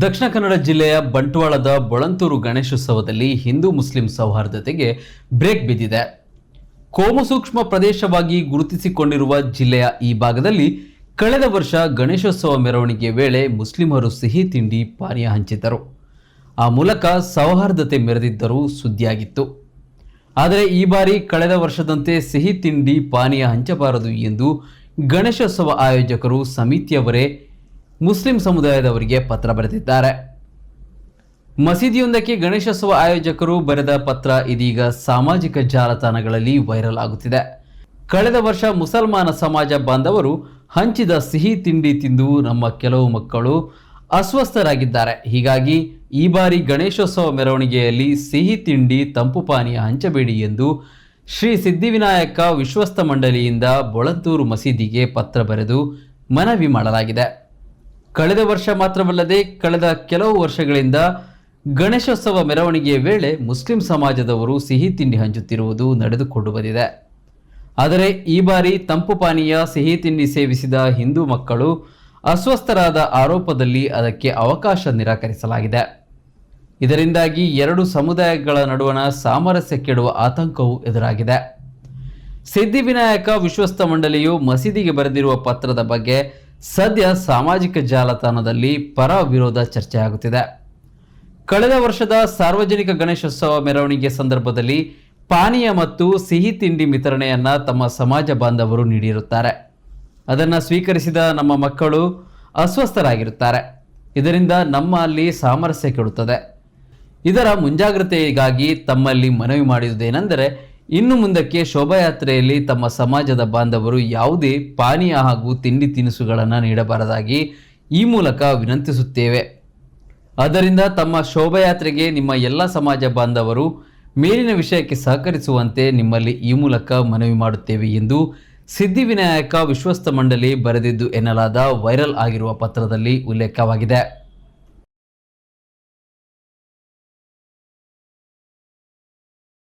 ದಕ್ಷಿಣ ಕನ್ನಡ ಜಿಲ್ಲೆಯ ಬಂಟ್ವಾಳದ ಬೊಳಂತೂರು ಗಣೇಶೋತ್ಸವದಲ್ಲಿ ಹಿಂದೂ ಮುಸ್ಲಿಂ ಸೌಹಾರ್ದತೆಗೆ ಬ್ರೇಕ್ ಬಿದ್ದಿದೆ. ಕೋಮಸೂಕ್ಷ್ಮ ಪ್ರದೇಶವಾಗಿ ಗುರುತಿಸಿಕೊಂಡಿರುವ ಜಿಲ್ಲೆಯ ಈ ಭಾಗದಲ್ಲಿ ಕಳೆದ ವರ್ಷ ಗಣೇಶೋತ್ಸವ ಮೆರವಣಿಗೆ ವೇಳೆ ಮುಸ್ಲಿಮರು ಸಿಹಿ ತಿಂಡಿ ಪಾನೀಯ ಹಂಚಿದ್ದರು. ಆ ಮೂಲಕ ಸೌಹಾರ್ದತೆ ಮೆರೆದಿದ್ದರೂ ಸುದ್ದಿಯಾಗಿತ್ತು. ಆದರೆ ಈ ಬಾರಿ ಕಳೆದ ವರ್ಷದಂತೆ ಸಿಹಿ ತಿಂಡಿ ಪಾನೀಯ ಹಂಚಬಾರದು ಎಂದು ಗಣೇಶೋತ್ಸವ ಆಯೋಜಕರು ಸಮಿತಿಯವರೇ ಮುಸ್ಲಿಂ ಸಮುದಾಯದವರಿಗೆ ಪತ್ರ ಬರೆದಿದ್ದಾರೆ. ಮಸೀದಿಯೊಂದಕ್ಕೆ ಗಣೇಶೋತ್ಸವ ಆಯೋಜಕರು ಬರೆದ ಪತ್ರ ಇದೀಗ ಸಾಮಾಜಿಕ ಜಾಲತಾಣಗಳಲ್ಲಿ ವೈರಲ್ ಆಗುತ್ತಿದೆ. ಕಳೆದ ವರ್ಷ ಮುಸಲ್ಮಾನ ಸಮಾಜ ಬಾಂಧವರು ಹಂಚಿದ ಸಿಹಿ ತಿಂಡಿ ತಿಂದು ನಮ್ಮ ಕೆಲವು ಮಕ್ಕಳು ಅಸ್ವಸ್ಥರಾಗಿದ್ದಾರೆ. ಹೀಗಾಗಿ ಈ ಬಾರಿ ಗಣೇಶೋತ್ಸವ ಮೆರವಣಿಗೆಯಲ್ಲಿ ಸಿಹಿ ತಿಂಡಿ, ತಂಪು ಪಾನೀಯ ಹಂಚಬೇಡಿ ಎಂದು ಶ್ರೀ ಸಿದ್ಧಿವಿನಾಯಕ ವಿಶ್ವಸ್ತ ಮಂಡಳಿಯಿಂದ ಬೊಳಂತೂರು ಮಸೀದಿಗೆ ಪತ್ರ ಬರೆದು ಮನವಿ ಮಾಡಲಾಗಿದೆ. ಕಳೆದ ವರ್ಷ ಮಾತ್ರವಲ್ಲದೆ ಕಳೆದ ಕೆಲವು ವರ್ಷಗಳಿಂದ ಗಣೇಶೋತ್ಸವ ಮೆರವಣಿಗೆಯ ವೇಳೆ ಮುಸ್ಲಿಂ ಸಮಾಜದವರು ಸಿಹಿ ತಿಂಡಿ ಹಂಚುತ್ತಿರುವುದು ನಡೆದುಕೊಂಡು ಬಂದಿದೆ. ಆದರೆ ಈ ಬಾರಿ ತಂಪು ಪಾನೀಯ, ಸಿಹಿ ತಿಂಡಿ ಸೇವಿಸಿದ ಹಿಂದೂ ಮಕ್ಕಳು ಅಸ್ವಸ್ಥರಾದ ಆರೋಪದಲ್ಲಿ ಅದಕ್ಕೆ ಅವಕಾಶ ನಿರಾಕರಿಸಲಾಗಿದೆ. ಇದರಿಂದಾಗಿ ಎರಡು ಸಮುದಾಯಗಳ ನಡುವಣ ಸಾಮರಸ್ಯ ಕೆಡುವ ಆತಂಕವೂ ಎದುರಾಗಿದೆ. ಸಿದ್ಧಿವಿನಾಯಕ ವಿಶ್ವಸ್ತ ಮಂಡಳಿಯು ಮಸೀದಿಗೆ ಬರೆದಿರುವ ಪತ್ರದ ಬಗ್ಗೆ ಸದ್ಯ ಸಾಮಾಜಿಕ ಜಾಲತಾಣದಲ್ಲಿ ಪರ ವಿರೋಧ ಚರ್ಚೆಯಾಗುತ್ತಿದೆ ಕಳೆದ ವರ್ಷದ ಸಾರ್ವಜನಿಕ ಗಣೇಶೋತ್ಸವ ಮೆರವಣಿಗೆ ಸಂದರ್ಭದಲ್ಲಿ ಪಾನೀಯ ಮತ್ತು ಸಿಹಿ ತಿಂಡಿ ವಿತರಣೆಯನ್ನ ತಮ್ಮ ಸಮಾಜ ಬಾಂಧವರು ನೀಡಿರುತ್ತಾರೆ. ಅದನ್ನು ಸ್ವೀಕರಿಸಿದ ನಮ್ಮ ಮಕ್ಕಳು ಅಸ್ವಸ್ಥರಾಗಿರುತ್ತಾರೆ. ಇದರಿಂದ ನಮ್ಮ ಅಲ್ಲಿ ಸಾಮರಸ್ಯ ಕೆಡುತ್ತದೆ. ಇದರ ಮುಂಜಾಗ್ರತೆಗಾಗಿ ತಮ್ಮಲ್ಲಿ ಮನವಿ ಮಾಡಿರುವುದೇನೆಂದರೆ ಇನ್ನು ಮುಂದಕ್ಕೆ ಶೋಭಾಯಾತ್ರೆಯಲ್ಲಿ ತಮ್ಮ ಸಮಾಜದ ಬಾಂಧವರು ಯಾವುದೇ ಪಾನೀಯ ಹಾಗೂ ತಿಂಡಿ ತಿನಿಸುಗಳನ್ನು ನೀಡಬಾರದಾಗಿ ಈ ಮೂಲಕ ವಿನಂತಿಸುತ್ತೇವೆ. ಅದರಿಂದ ತಮ್ಮ ಶೋಭಾಯಾತ್ರೆಗೆ ನಿಮ್ಮ ಎಲ್ಲ ಸಮಾಜ ಬಾಂಧವರು ಮೇಲಿನ ವಿಷಯಕ್ಕೆ ಸಹಕರಿಸುವಂತೆ ನಿಮ್ಮಲ್ಲಿ ಈ ಮೂಲಕ ಮನವಿ ಮಾಡುತ್ತೇವೆ ಎಂದು ಸಿದ್ಧಿವಿನಾಯಕ ವಿಶ್ವಸ್ತ ಮಂಡಳಿ ಬರೆದಿದ್ದು ಎನ್ನಲಾದ ವೈರಲ್ ಆಗಿರುವ ಪತ್ರದಲ್ಲಿ ಉಲ್ಲೇಖವಾಗಿದೆ.